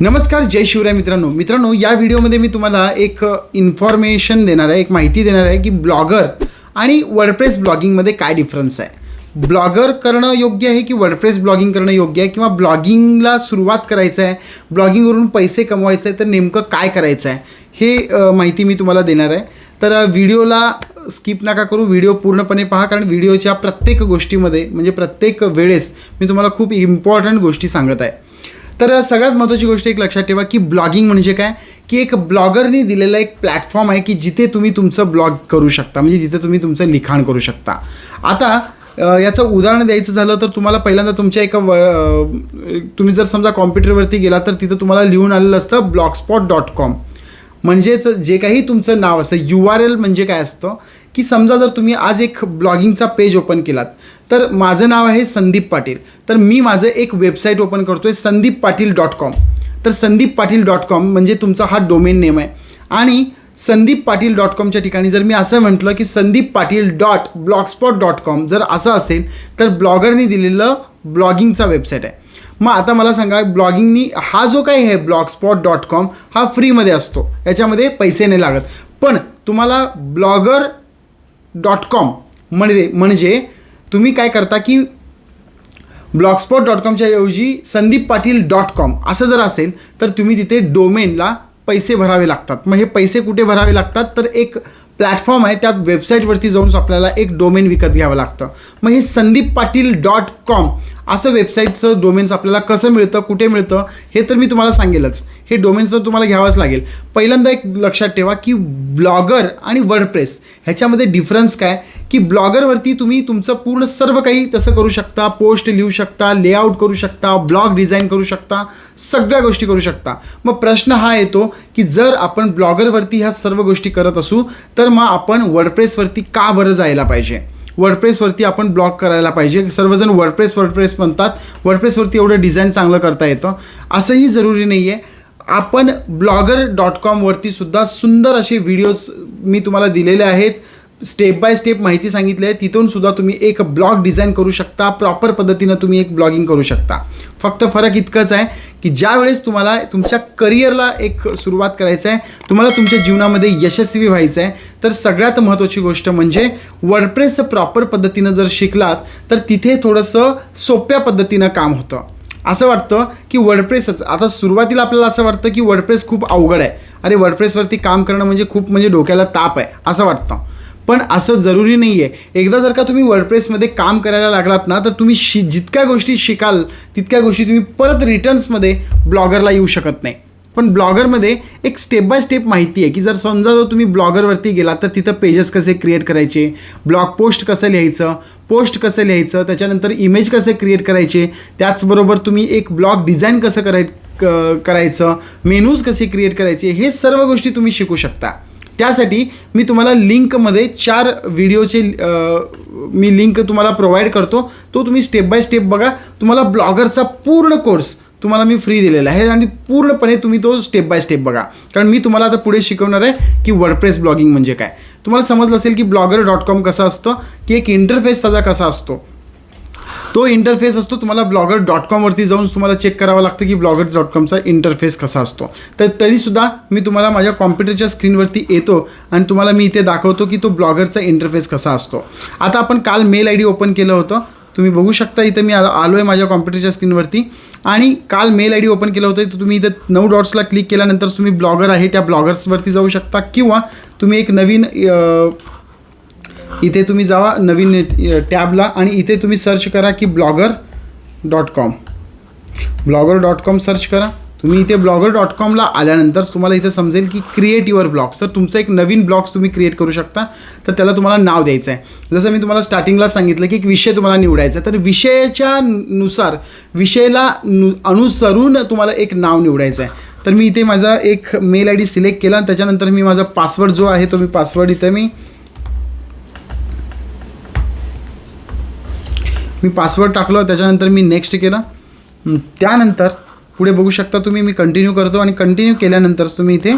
नमस्कार जय शिवराय मित्रांनो. मित्रांनो या व्हिडिओमध्ये मी तुम्हाला एक इन्फॉर्मेशन देणार आहे एक माहिती देणार आहे की ब्लॉगर आणि वर्डप्रेस ब्लॉगिंगमध्ये काय डिफरन्स आहे. ब्लॉगर करणं योग्य आहे की वर्डप्रेस ब्लॉगिंग करणं योग्य आहे किंवा ब्लॉगिंगला सुरुवात करायचं आहे ब्लॉगिंगवरून पैसे कमवायचं आहे तर नेमकं काय करायचं आहे हे माहिती मी तुम्हाला देणार आहे. तर व्हिडिओला स्किप नका करू व्हिडिओ पूर्णपणे पहा कारण व्हिडिओच्या प्रत्येक गोष्टीमध्ये म्हणजे प्रत्येक वेळेस मी तुम्हाला खूप इम्पॉर्टंट गोष्टी सांगत आहे. तर सगळ्यात महत्त्वाची गोष्ट एक लक्षात ठेवा की ब्लॉगिंग म्हणजे काय? की एक ब्लॉगरनी दिलेला एक प्लॅटफॉर्म आहे की जिथे तुम्ही तुमचं ब्लॉग करू शकता. म्हणजे जिथे तुम्ही तुमचं लिखाण करू शकता. आता याचं उदाहरण द्यायचं झालं तर तुम्हाला पहिल्यांदा तुमच्या एका व तुम्ही जर समजा कॉम्प्युटरवरती गेला तर तिथं तुम्हाला लिहून आलेलं असतं ब्लॉगस्पॉट डॉट कॉम म्हणजेच जे काही तुमचं नाव असतं यू आर एल म्हणजे काय असतं की समजा जर तुम्ही आज एक ब्लॉगिंगचा पेज ओपन केलात तर माझं नाव आहे संदीप पाटील. तर मी माझं एक वेबसाईट ओपन करतो आहे संदीप पाटील डॉट कॉम तर संदीप पाटील डॉट कॉम म्हणजे तुमचा हा डोमेन नेम आहे. आणि संदीप पाटील डॉट कॉमच्या ठिकाणी जर मी असं म्हटलं की Sandeep Patil dot blogspot dot com जर असं असेल तर ब्लॉगरनी दिलेलं ब्लॉगिंगचा वेबसाईट आहे. मग आता मला सांगा ब्लॉगिंगनी हा जो काही आहे ब्लॉगस्पॉट डॉट कॉम हा फ्रीमध्ये असतो. याच्यामध्ये पैसे नाही लागत. पण तुम्हाला ब्लॉगर डॉट कॉम म्हणजे म्हणजे तुम्ही काय करता की ब्लॉगस्पॉट डॉट कॉमच्या ऐवजी संदीप पाटील डॉट कॉम असं जर असेल तर तुम्ही तिथे डोमेनला पैसे भरावे लागतात. मग हे पैसे कुठे भरावे लागतात? तर एक प्लॅटफॉर्म आहे त्या वेबसाईटवरती जाऊन आपल्याला एक डोमेन विकत घ्यावं लागतं. मग हे संदीप पाटील डॉट कॉम असं वेबसाईटचं डोमेन्स आपल्याला कसं मिळतं कुठे मिळतं हे तर मी तुम्हाला सांगेलच. हे डोमेन्स तर तुम्हाला घ्यावंच लागेल. पहिल्यांदा एक लक्षात ठेवा की ब्लॉगर आणि वर्डप्रेस ह्याच्यामध्ये डिफरन्स काय? की ब्लॉगरवरती तुम्ही तुमचं पूर्ण सर्व काही तसं करू शकता पोस्ट लिहू शकता लेआउट करू शकता ब्लॉग डिझाईन करू शकता सगळ्या गोष्टी करू शकता. मग प्रश्न हा येतो की जर आपण ब्लॉगरवरती ह्या सर्व गोष्टी करत असू तर मग आपण वर्डप्रेसवरती का बरं जायला पाहिजे? वर्डप्रेसवरती आपण ब्लॉग करायला पाहिजे. सर्वजण वर्डप्रेस वर्डप्रेस म्हणतात. वर्डप्रेसवरती एवढं डिझाईन चांगलं करता येतं. असंही जरुरी नाही आहे आपण ब्लॉगर डॉट कॉमवरती सुद्धा सुंदर असे व्हिडिओज मी तुम्हाला दिलेले आहेत. स्टेप बाय स्टेप माहिती सांगितली आहे तिथून सुद्धा तुम्ही एक ब्लॉग डिझाईन करू शकता प्रॉपर पद्धतीनं तुम्ही एक ब्लॉगिंग करू शकता. फक्त फरक इतकंच आहे की ज्या वेळेस तुम्हाला तुमच्या करिअरला एक सुरुवात करायचं आहे तुम्हाला तुमच्या जीवनामध्ये यशस्वी व्हायचं आहे तर सगळ्यात महत्त्वाची गोष्ट म्हणजे वर्डप्रेस प्रॉपर पद्धतीनं जर शिकलात तर तिथे थोडंसं सोप्या पद्धतीनं काम होतं. असं वाटतं की वर्डप्रेसच आता सुरुवातीला आपल्याला असं वाटतं की वर्डप्रेस खूप अवघड आहे. अरे वर्डप्रेसवरती काम करणं म्हणजे खूप म्हणजे डोक्याला ताप आहे असं वाटतं. पण असं जरुरी नाही आहे एकदा जर का तुम्ही वर्डप्रेसमध्ये काम करायला लागलात ना तर तुम्ही शि जितक्या गोष्टी शिकाल तितक्या गोष्टी तुम्ही परत रिटर्न्समध्ये ब्लॉगरला येऊ शकत नाही. पण ब्लॉगरमध्ये एक स्टेप बाय स्टेप माहिती आहे की जर समजा जर तुम्ही ब्लॉगरवरती गेलात तर तिथं पेजेस कसे क्रिएट करायचे ब्लॉग पोस्ट कसं लिहायचं पोस्ट कसं लिहायचं त्याच्यानंतर इमेज कसे क्रिएट करायचे त्याचबरोबर तुम्ही एक ब्लॉग डिझाईन कसं कराय क- करायचं मेनूज कसे क्रिएट करायचे हे सर्व गोष्टी तुम्ही शिकू शकता. त्यासाठी मी तुम्हाला लिंकमध्ये चार व्हिडिओचे मी लिंक तुम्हाला प्रोव्हाइड करतो. तो तुम्ही स्टेप बाय स्टेप बघा. तुम्हाला ब्लॉगरचा पूर्ण कोर्स तुम्हाला मी फ्री दिलेला आहे. आणि पूर्णपणे तुम्ही तो स्टेप बाय स्टेप बघा. कारण मी तुम्हाला आता पुढे शिकवणार आहे की वर्डप्रेस ब्लॉगिंग म्हणजे काय. तुम्हाला समजलं असेल की ब्लॉगर डॉट कॉम कसं असतं की एक इंटरफेस त्याचा कसा असतो. तो इंटरफेस असतो तुम्हाला ब्लॉगर डॉट कॉमवरती जाऊन तुम्हाला चेक करावं लागतं की ब्लॉगर डॉट कॉमचा इंटरफेस कसा असतो. तर तरीसुद्धा मी तुम्हाला माझ्या कॉम्प्युटरच्या स्क्रीनवरती येतो आणि तुम्हाला मी इथे दाखवतो की तो ब्लॉगरचा इंटरफेस कसा असतो. आता आपण काल मेल आय डी ओपन केलं होतं. तुम्ही बघू शकता इथं मी आलो आलो आहे माझ्या कॉम्प्युटरच्या स्क्रीनवरती आणि काल मेल आय डी ओपन केलं होतं तर तुम्ही इथं नऊ डॉट्सला क्लिक केल्यानंतर तुम्ही ब्लॉगर आहे त्या ब्लॉगर्सवरती जाऊ शकता. किंवा तुम्ही एक नवीन इथे तुम्ही जावा नवीन टॅबला आणि इथे तुम्ही सर्च करा की blogger dot com blogger dot com search करा. तुम्ही इथे ब्लॉगर डॉट कॉमला आल्यानंतर तुम्हाला इथे समजेल की क्रिएट युअर ब्लॉग्स तर तुमचं एक नवीन ब्लॉग्स तुम्ही क्रिएट करू शकता. तर त्याला तुम्हाला नाव द्यायचं आहे. जसं मी तुम्हाला स्टार्टिंगला सांगितलं की एक विषय तुम्हाला निवडायचा आहे तर विषयाच्या नुसार विषयाला नु अनुसरून तुम्हाला एक नाव निवडायचं आहे. तर मी इथे माझा एक मेल आय डी सिलेक्ट केला आणि त्याच्यानंतर मी माझा पासवर्ड जो आहे तो मी पासवर्ड इथे मी मी पासवर्ड टाकलं त्याच्यानंतर मी नेक्स्ट केलं. त्यानंतर पुढे बघू शकता तुम्ही मी कंटिन्यू करतो आणि कंटिन्यू केल्यानंतर तुम्ही इथे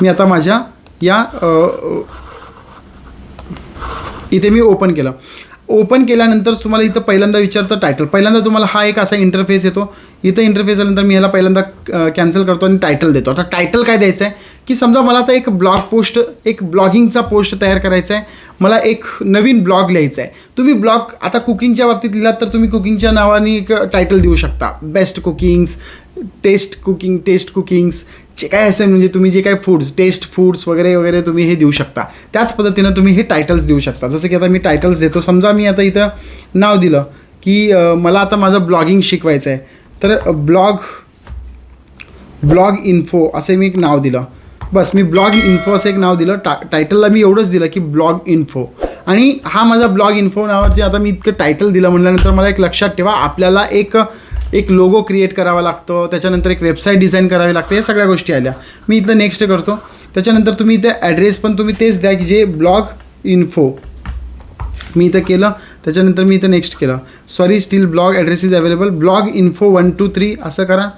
मी आता माझ्या या इथे मी ओपन केलं. ओपन केल्यानंतर तुम्हाला इथं पहिल्यांदा विचारतं टायटल पहिल्यांदा तुम्हाला हा एक असा इंटरफेस येतो. इथं इंटरफेस आल्यानंतर मी ह्याला पहिल्यांदा कॅन्सल करतो आणि टायटल देतो. आता टायटल काय द्यायचं आहे की समजा मला आता एक ब्लॉग पोस्ट एक ब्लॉगिंगचा पोस्ट तयार करायचा आहे मला एक नवीन ब्लॉग लिहायचा आहे तुम्ही ब्लॉग आता कुकिंगच्या बाबतीत लिहिलात तर तुम्ही कुकिंगच्या नावाने एक टायटल देऊ शकता. Best cookings taste cooking taste cookings जे काय असेल म्हणजे तुम्ही जे काय फूड्स टेस्ट फूड्स वगैरे वगैरे तुम्ही हे देऊ शकता. त्याच पद्धतीनं तुम्ही हे टायटल्स देऊ शकता. जसं की आता मी टायटल्स देतो. समजा मी आता इथं नाव दिलं की मला आता माझं ब्लॉगिंग शिकवायचं आहे. तर ब्लॉग ब्लॉग इन्फो असे मी एक नाव दिलं. बस मी ब्लॉग इन्फो असं एक नाव दिलं. टा टायटलला मी एवढंच दिलं की ब्लॉग इन्फो आणि हा माझा ब्लॉग इन्फो नावाचे आता मी इतकं टायटल दिलं म्हटल्यानंतर मला एक लक्षात ठेवा. आपल्याला एक एक लोगो क्रिएट करावा लागतो त्याच्यानंतर एक वेबसाईट डिझाईन करावी लागते या सगळ्या गोष्टी आल्या. मी इथं नेक्स्ट करतो. त्याच्यानंतर तुम्ही इथं ॲड्रेस पण तुम्ही तेच द्या की जे ब्लॉग इन्फो मी इथं केलं त्याच्यानंतर मी इथं नेक्स्ट केलं. Sorry still blog address is available blog info one two three असं करा.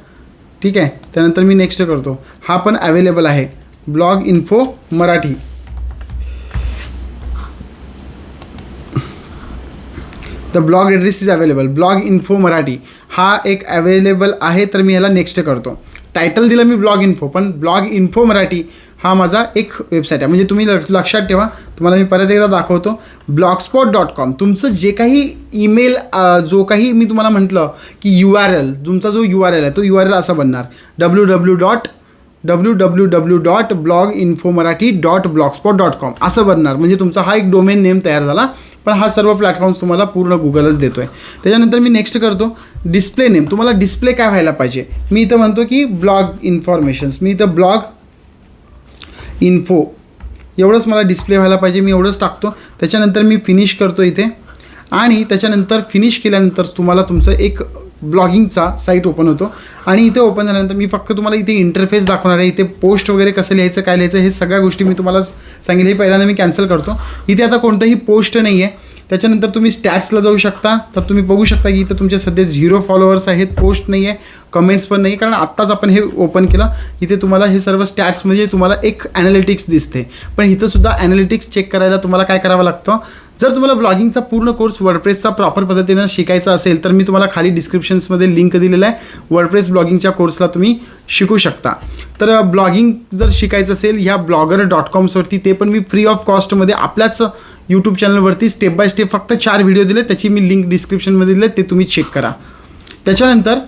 ठीक आहे? त्यानंतर मी नेक्स्ट करतो. हा पण अवेलेबल आहे. Blog info Marathi. The blog address is available blog info Marathi हा एक अवेलेबल आहे तर मी ह्याला नेक्स्ट करतो. टायटल दिलं मी ब्लॉग इन्फो पण ब्लॉग इन्फो मराठी हा माझा एक वेबसाईट आहे. म्हणजे तुम्ही लक्ष- लक्षात ठेवा. तुम्हाला मी परत एकदा दाखवतो. ब्लॉगस्पॉट डॉट कॉम तुमचं जे काही ईमेल जो काही मी तुम्हाला म्हटलं की यू आर एल तुमचा जो यू आर एल आहे तो यू आर एल असा बनणार. W W dot W W W dot blog info Marathi dot blogspot dot com असं बनणार. म्हणजे तुमचा हा एक डोमेन नेम तयार झाला पण हा सर्व प्लॅटफॉर्म्स तुम्हाला पूर्ण गुगलच देतो आहे त्याच्यानंतर मी नेक्स्ट करतो. डिस्प्ले नेम तुम्हाला डिस्प्ले काय व्हायला पाहिजे? मी इथं म्हणतो की ब्लॉग इन्फॉर्मेशन्स मी इथं ब्लॉग इन्फो एवढंच मला डिस्प्ले व्हायला पाहिजे. मी एवढंच टाकतो. त्याच्यानंतर मी फिनिश करतो इथे. आणि त्याच्यानंतर फिनिश केल्यानंतर तुम्हाला तुमचं एक ब्लॉगिंगचा साईट ओपन होतो. आणि इथे ओपन झाल्यानंतर मी फक्त तुम्हाला इथे इंटरफेस दाखवणार आहे. इथे पोस्ट वगैरे कसं लिहायचं काय लिहायचं हे सगळ्या गोष्टी मी तुम्हाला सांगितलं हे पहिल्यांदा मी कॅन्सल करतो. इथे आता कोणतंही पोस्ट नाही आहे त्याच्यानंतर तुम्ही स्टॅट्सला जाऊ शकता. तर तुम्ही बघू शकता की इथं तुमचे सध्या झिरो फॉलोअर्स आहेत पोस्ट नाही आहे कमेंट्स पण नाही. कारण आत्ताच आपण हे ओपन केलं. इथे तुम्हाला हे सर्व स्टॅट्स म्हणजे तुम्हाला एक ॲनालिटिक्स दिसते. पण इथंसुद्धा ॲनालिटिक्स चेक करायला तुम्हाला काय करावं लागतं? जर तुम्हाला ब्लॉगिंगचा पूर्ण कोर्स वर्डप्रेसचा प्रॉपर पद्धतीनं शिकायचा असेल तर मी तुम्हाला खाली डिस्क्रिप्शन्समध्ये लिंक दिलेला आहे. वर्डप्रेस ब्लॉगिंगच्या कोर्सला तुम्ही शिकू शकता. तर ब्लॉगिंग जर शिकायचं असेल ह्या ब्लॉगर डॉट कॉम्सवरती ते पण मी फ्री ऑफ कॉस्टमध्ये आपल्याच यूट्यूब चॅनलवरती स्टेप बाय स्टेप फक्त चार व्हिडिओ दिले त्याची मी लिंक डिस्क्रिप्शनमध्ये दिले ते तुम्ही चेक करा. त्याच्यानंतर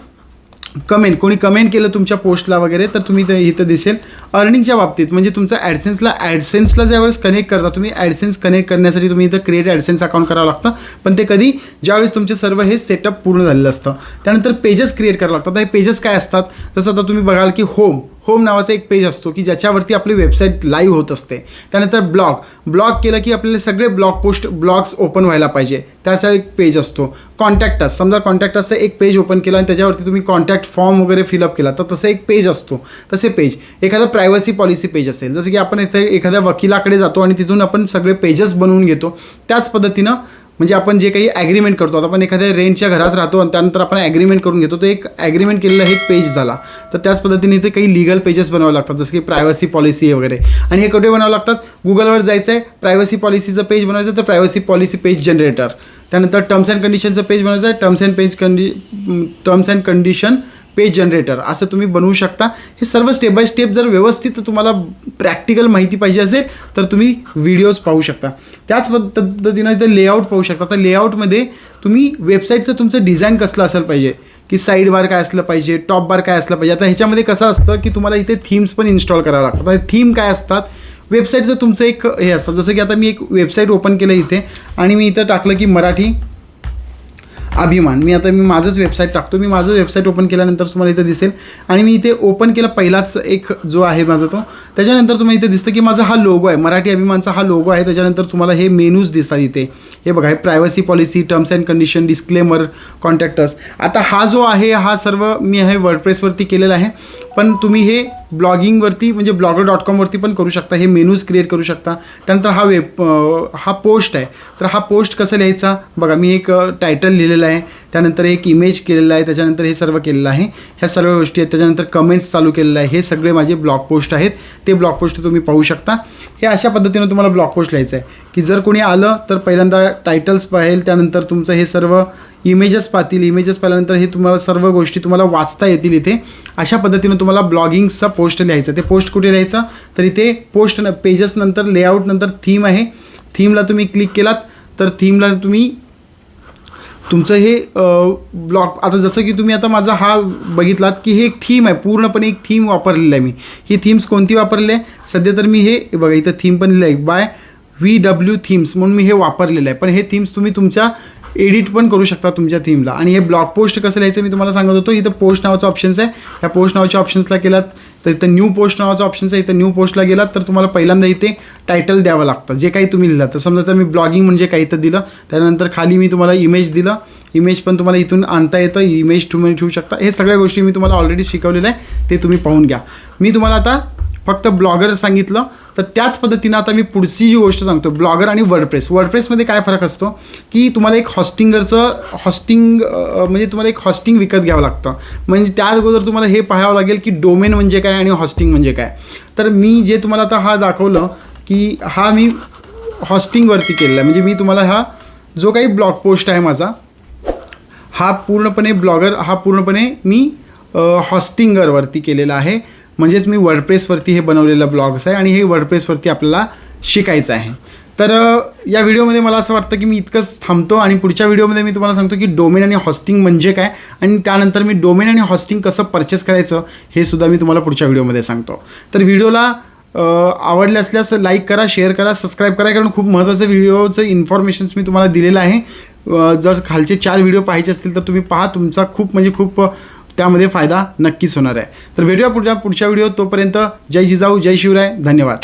कमेंट कोणी कमेंट केलं तुमच्या पोस्टला वगैरे तर तुम्ही ते इथं दिसेल. अर्निंगच्या बाबतीत म्हणजे तुमचा ॲडसेन्सला ॲडसेन्सला ज्यावेळेस कनेक्ट करता तुम्ही ॲडसेन्स कनेक्ट करण्यासाठी तुम्ही इथं क्रिएट ॲडसेन्स अकाउंट करावं लागतं. पण ते कधी ज्यावेळेस तुमचे सर्व हे सेटअप पूर्ण झालेलं असतं. त्यानंतर पेजेस क्रिएट करावं लागतात हे पेजेस काय असतात? जसं आता तुम्ही बघाल की होम होम नावाचा एक पेज असतो की ज्याच्यावरती आपली वेबसाईट लाईव्ह होत असते. त्यानंतर ब्लॉग ब्लॉग केलं की आपल्याला सगळे ब्लॉग पोस्ट ब्लॉग्स ओपन व्हायला पाहिजे. त्याचा एक पेज असतो. कॉन्टॅक्ट अस समजा कॉन्टॅक्ट असं एक पेज ओपन केलं आणि त्याच्यावरती तुम्ही कॉन्टॅक्ट फॉर्म वगैरे फिलअप केला तर तसं एक पेज असतो. तसे पेज एखादा प्रायव्हसी पॉलिसी पेज असेल. जसं की आपण इथे एखाद्या वकिलाकडे जातो आणि तिथून आपण सगळे पेजेस बनवून घेतो त्याच पद्धतीनं म्हणजे आपण जे काही ॲग्रीमेंट करतो आता आपण एखाद्या रेंटच्या घरात राहतो आणि त्यानंतर आपण ॲग्रीमेंट करून घेतो तर एक ॲग्रीमेंट केलेला एक पेज झाला. तर त्याच पद्धतीने इथे काही लिगल पेजेस बनवावे लागतात जसं की प्रायव्हसी पॉलिसी वगैरे. आणि हे कुठे बनावं लागतात? गुगलवर जायचं आहे प्रायव्हसी पॉलिसीचं पेज बनवायचं तर प्रायव्हसी पॉलिसी पेज जनरेटर त्यानंतर टर्म्स अँड कंडिशनचं पेज बनवायचं आहे terms and page कंडि terms and condition page generator असं तुम्ही बनवू शकता. हे सर्व स्टेप बाय स्टेप जर व्यवस्थित तुम्हाला प्रॅक्टिकल माहिती पाहिजे असेल तर तुम्ही व्हिडिओज पाहू शकता. त्याच पद्धतीनं इथं लेआउट पाहू शकता. तर लेआउटमध्ये तुम्ही वेबसाईटचं तुमचं डिझाईन कसलं असलं पाहिजे की साईड बार काय असलं पाहिजे टॉप बार काय असलं पाहिजे. आता ह्याच्यामध्ये कसं असतं की तुम्हाला इथे थीम्स पण इन्स्टॉल करावं लागतात. आता थीम काय असतात? वेबसाईटचं तुमचं एक हे असतं. जसं की आता मी एक वेबसाईट ओपन केलं इथे आणि मी इथं टाकलं की मराठी अभिमान. मी आता मी माझंच वेबसाईट टाकतो. मी माझं वेबसाईट ओपन केल्यानंतर तुम्हाला इथं दिसेल. आणि मी इथे ओपन केला पहिलाच एक जो आहे माझा तो. त्याच्यानंतर तुम्हाला इथे दिसतं की माझा हा लोगो आहे. मराठी अभिमानचा हा लोगो आहे. त्याच्यानंतर तुम्हाला हे मेनूज दिसतात इथे. हे बघा हे privacy policy terms and condition disclaimer contact us आता हा जो आहे हा सर्व मी हे वर्डप्रेसवरती केलेला आहे. पण तुम्ही हे ब्लॉगिंगवरती म्हणजे ब्लॉगर डॉट कॉमवरती पण करू शकता हे मेनूज क्रिएट करू शकता. त्यानंतर हा वेब हा पोस्ट आहे. तर हा पोस्ट कसं लिहायचा? बघा मी एक टायटल लिहिलेलं आहे. त्यानंतर एक इमेज केलेलं आहे. त्याच्यानंतर हे सर्व केलेलं आहे. ह्या सर्व गोष्टी आहेत. त्याच्यानंतर कमेंट्स चालू केलेलं आहे. हे सगळे माझे ब्लॉग पोस्ट आहेत. ते ब्लॉग पोस्ट तुम्ही पाहू शकता. हे अशा पद्धतीनं तुम्हाला ब्लॉग पोस्ट लिहायचं आहे. की जर कोणी आलं तर पहिल्यांदा टायटल्स पाहेल. त्यानंतर तुमचं हे सर्व इमेजेस पाहतील इमेजेस पाहिल्यानंतर हे तुम्हाला सर्व गोष्टी तुम्हाला वाचता येतील इथे. अशा पद्धतीनं तुम्हाला ब्लॉगिंगचा पोस्ट लिहायचा ते पोस्ट कुठे लिहायचं? तर इथे पोस्ट न पेजेसनंतर लेआउटनंतर लेआउट नंतर थीम आहे. थीमला तुम्ही क्लिक केलात तर थीमला तुम्ही तुमचं हे ब्लॉग आता जसं की तुम्ही आता माझा हा बघितलात की हे एक थीम आहे. पूर्णपणे एक थीम वापरलेलं आहे मी. ही थीम्स कोणती वापरली आहे? सध्या तर मी हे बघा इथं थीम पण लिहिलं आहे बाय व्ही डब्ल्यू थीम्स म्हणून मी हे वापरलेलं आहे. पण हे थीम्स तुम्ही तुमच्या एडिट पण करू शकता तुमच्या थीमला आणि हे ब्लॉग पोस्ट कसं लिहायचं मी तुम्हाला सांगत होतो इथं पोस्ट नावाचं ऑप्शन्स आहे. ह्या पोस्ट नावाच्या ऑप्शन्सला केलात तर इथं न्यू पोस्ट नावाचं ऑप्शन्स आहे इथं न्यू पोस्टला गेलात तर तुम्हाला पहिल्यांदा इथे टायटल द्यावं लागतं. जे काही तुम्ही लिहिलं तर समजा तर मी ब्लॉगिंग म्हणजे काही तर दिलं त्यानंतर खाली मी तुम्हाला इमेज दिलं. इमेज पण तुम्हाला इथून आणता येतं. इमेज तुम्ही ठेवू शकता. हे सगळ्या गोष्टी मी तुम्हाला ऑलरेडी शिकवलेलं आहे. ते तुम्ही पाहून घ्या. मी तुम्हाला आता फक्त ब्लॉगर सांगितलं तर त्याच पद्धतीनं आता मी पुढची जी गोष्ट सांगतो ब्लॉगर आणि वर्डप्रेस वर्डप्रेसमध्ये काय फरक असतो? की तुम्हाला एक हॉस्टिंगरचं हॉस्टिंग म्हणजे तुम्हाला एक हॉस्टिंग विकत घ्यावं लागतं. म्हणजे त्या अगोदर तुम्हाला हे पाहावं लागेल की डोमेन म्हणजे काय आणि हॉस्टिंग म्हणजे काय. तर मी जे तुम्हाला आता हा दाखवलं की हा मी हॉस्टिंगवरती केलेला आहे. म्हणजे मी तुम्हाला हा जो काही ब्लॉग पोस्ट आहे माझा हा पूर्णपणे ब्लॉगर हा पूर्णपणे मी हॉस्टिंगरवरती केलेला आहे. म्हणजेच मी वर्डप्रेसवरती हे बनवलेलं ब्लॉग्स आहे आणि हे वर्डप्रेसवरती आपल्याला शिकायचं आहे. तर या व्हिडिओमध्ये मला असं वाटतं की मी इतकंच थांबतो आणि पुढच्या व्हिडिओमध्ये मी तुम्हाला सांगतो की डोमेन आणि हॉस्टिंग म्हणजे काय आणि त्यानंतर मी डोमेन आणि हॉस्टिंग कसं परचेस करायचं हे सुद्धा मी तुम्हाला पुढच्या व्हिडिओमध्ये सांगतो. तर व्हिडिओला आवडले असल्यास लाईक करा शेअर करा सबस्क्राईब करा कारण खूप महत्त्वाचं व्हिडिओचं इन्फॉर्मेशन्स मी तुम्हाला दिलेलं आहे. जर खालचे चार व्हिडिओ पाहायचे असतील तर तुम्ही पहा तुमचा खूप म्हणजे खूप त्यामध्ये फायदा नक्कीच होणार आहे. तर भेटूया पुढच्या पुढच्या व्हिडिओ तोपर्यंत जय जिजाऊ जय शिवराय. धन्यवाद.